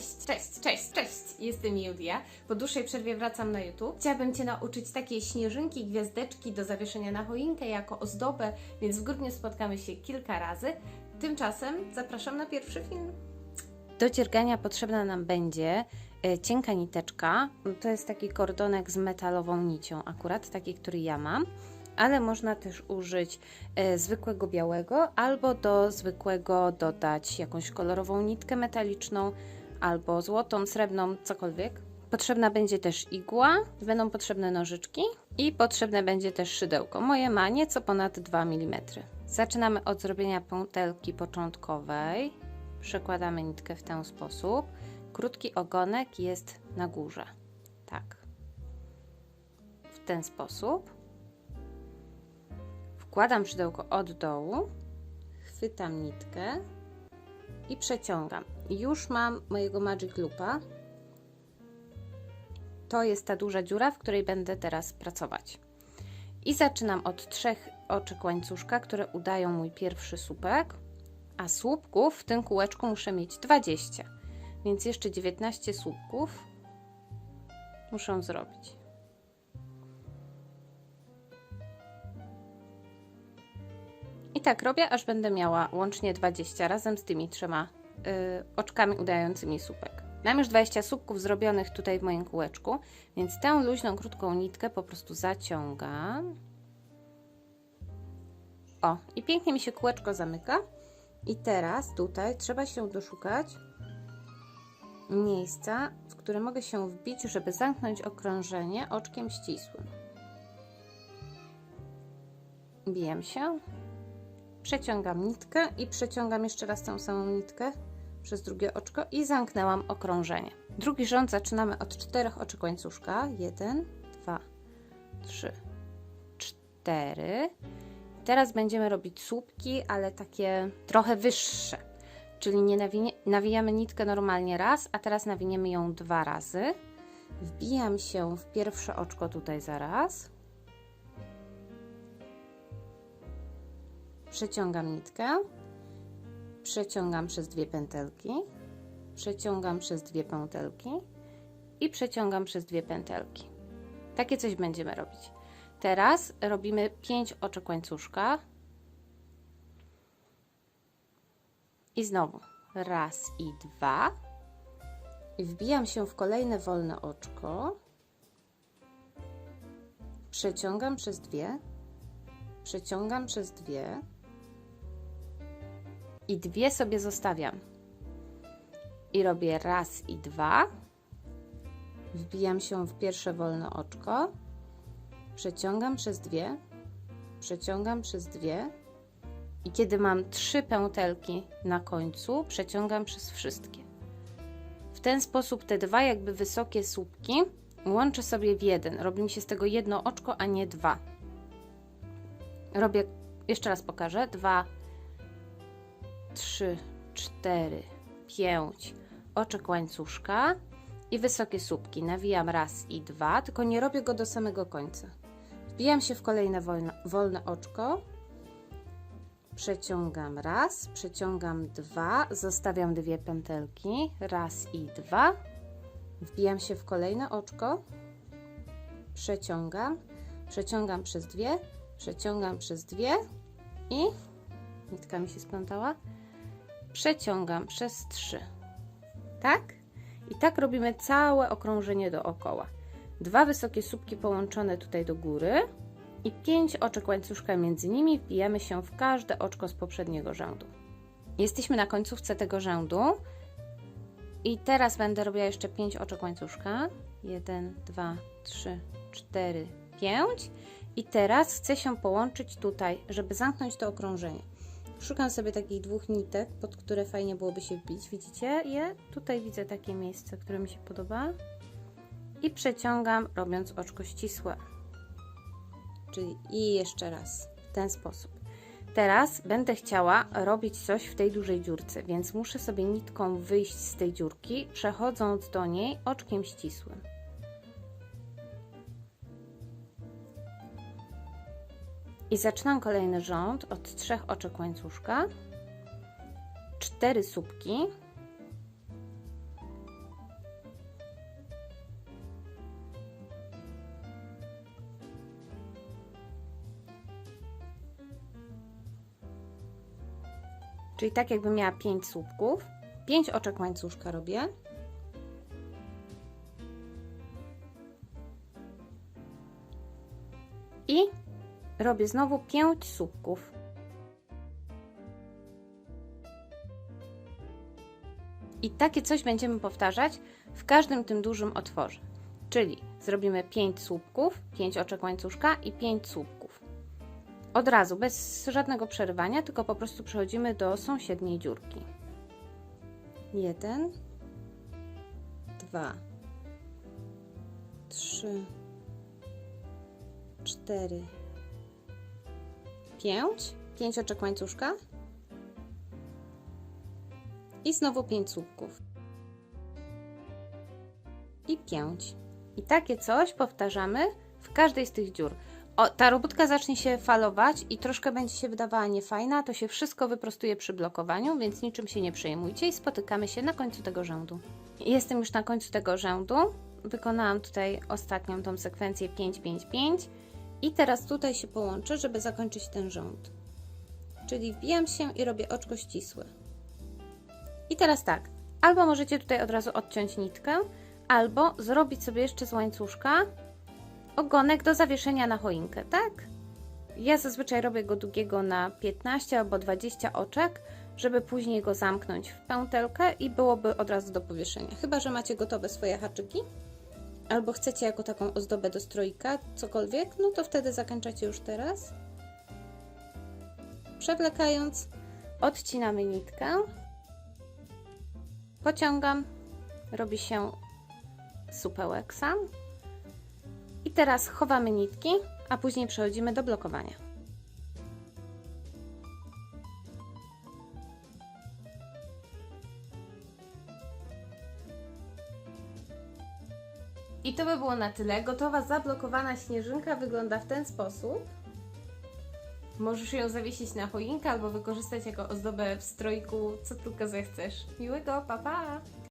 Cześć, cześć, cześć, cześć! Jestem Julia. Po dłuższej przerwie wracam na YouTube. Chciałabym Cię nauczyć takiej śnieżynki, gwiazdeczki do zawieszenia na choinkę jako ozdobę, więc w grudniu spotkamy się kilka razy. Tymczasem zapraszam na pierwszy film. Do dziergania potrzebna nam będzie e, cienka niteczka. To jest taki kordonek z metalową nicią, akurat taki, który ja mam. Ale można też użyć e, zwykłego białego, albo do zwykłego dodać jakąś kolorową nitkę metaliczną, albo złotą, srebrną, cokolwiek. Potrzebna będzie też igła, będą potrzebne nożyczki i potrzebne będzie też szydełko. Moje ma nieco ponad 2 mm. Zaczynamy od zrobienia pętelki początkowej. Przekładamy nitkę w ten sposób. Krótki ogonek jest na górze. Tak. W ten sposób. Wkładam szydełko od dołu, chwytam nitkę i przeciągam. Już mam mojego Magic Loopa. To jest ta duża dziura, w której będę teraz pracować. I zaczynam od trzech oczek łańcuszka, które udają mój pierwszy słupek, a słupków w tym kółeczku muszę mieć 20, więc jeszcze 19 słupków muszę zrobić. I tak robię, aż będę miała łącznie 20 razem z tymi trzema y, oczkami udającymi słupek. Mam już 20 słupków zrobionych tutaj w moim kółeczku, więc tę luźną, krótką nitkę po prostu zaciągam. O, i pięknie mi się kółeczko zamyka. I teraz tutaj trzeba się doszukać miejsca, w które mogę się wbić, żeby zamknąć okrążenie oczkiem ścisłym. Bijam się, przeciągam nitkę i przeciągam jeszcze raz tą samą nitkę przez drugie oczko i zamknęłam okrążenie. Drugi rząd zaczynamy od czterech oczek łańcuszka. Jeden, dwa, trzy, cztery. Teraz będziemy robić słupki, ale takie trochę wyższe. Czyli nie nawinie, nawijamy nitkę normalnie raz, a teraz nawiniemy ją dwa razy. Wbijam się w pierwsze oczko tutaj zaraz. Przeciągam nitkę, przeciągam przez dwie pętelki, przeciągam przez dwie pętelki. I przeciągam przez dwie pętelki. Takie coś będziemy robić. Teraz robimy 5 oczek łańcuszka. I znowu. Raz i dwa. I wbijam się w kolejne wolne oczko, przeciągam przez dwie, przeciągam przez dwie i dwie sobie zostawiam. I robię raz i dwa. Wbijam się w pierwsze wolne oczko. Przeciągam przez dwie. Przeciągam przez dwie. I kiedy mam trzy pętelki na końcu, przeciągam przez wszystkie. W ten sposób te dwa jakby wysokie słupki łączę sobie w jeden. Robi mi się z tego jedno oczko, a nie dwa. Robię, jeszcze raz pokażę, dwa, 3, 4, 5 oczek łańcuszka i wysokie słupki. Nawijam raz i dwa, tylko nie robię go do samego końca. Wbijam się w kolejne wolne, wolne oczko, przeciągam raz, przeciągam dwa, zostawiam dwie pętelki, raz i dwa, wbijam się w kolejne oczko, przeciągam, przeciągam przez dwie, przeciągam przez dwie i nitka mi się splątała, przeciągam przez 3. Tak? I tak robimy całe okrążenie dookoła. Dwa wysokie słupki połączone tutaj do góry i pięć oczek łańcuszka między nimi wbijamy się w każde oczko z poprzedniego rzędu. Jesteśmy na końcówce tego rzędu i teraz będę robiła jeszcze 5 oczek łańcuszka. 1, 2, 3, 4, 5 i teraz chcę się połączyć tutaj, żeby zamknąć to okrążenie. Szukam sobie takich dwóch nitek, pod które fajnie byłoby się wbić. Widzicie je? Tutaj widzę takie miejsce, które mi się podoba. I przeciągam, robiąc oczko ścisłe. Czyli i jeszcze raz, w ten sposób. Teraz będę chciała robić coś w tej dużej dziurce, więc muszę sobie nitką wyjść z tej dziurki, przechodząc do niej oczkiem ścisłym. I zaczynam kolejny rząd od trzech oczek łańcuszka, cztery słupki, czyli tak jakbym miała 5 słupków, 5 oczek łańcuszka robię, robię znowu 5 słupków. I takie coś będziemy powtarzać w każdym tym dużym otworze. Czyli zrobimy 5 słupków, 5 oczek łańcuszka i 5 słupków. Od razu, bez żadnego przerywania, tylko po prostu przechodzimy do sąsiedniej dziurki. 1, 2, 3, 4, 5, 5 oczek łańcuszka i znowu 5 słupków. I 5. I takie coś powtarzamy w każdej z tych dziur. O, ta robótka zacznie się falować i troszkę będzie się wydawała niefajna, to się wszystko wyprostuje przy blokowaniu, więc niczym się nie przejmujcie i spotykamy się na końcu tego rzędu. Jestem już na końcu tego rzędu. Wykonałam tutaj ostatnią tą sekwencję 5, 5, 5 i teraz tutaj się połączę, żeby zakończyć ten rząd. Czyli wbijam się i robię oczko ścisłe. I teraz tak, albo możecie tutaj od razu odciąć nitkę, albo zrobić sobie jeszcze z łańcuszka ogonek do zawieszenia na choinkę, tak? Ja zazwyczaj robię go długiego na 15 albo 20 oczek, żeby później go zamknąć w pętelkę i byłoby od razu do powieszenia. Chyba, że macie gotowe swoje haczyki, albo chcecie jako taką ozdobę do stroika, cokolwiek, no to wtedy zakończacie już teraz. Przewlekając, odcinamy nitkę, pociągam, robi się supełeksa. I teraz chowamy nitki, a później przechodzimy do blokowania. I to by było na tyle. Gotowa zablokowana śnieżynka wygląda w ten sposób. Możesz ją zawiesić na choinkę albo wykorzystać jako ozdobę w strojku, co tylko zechcesz. Miłego, pa pa!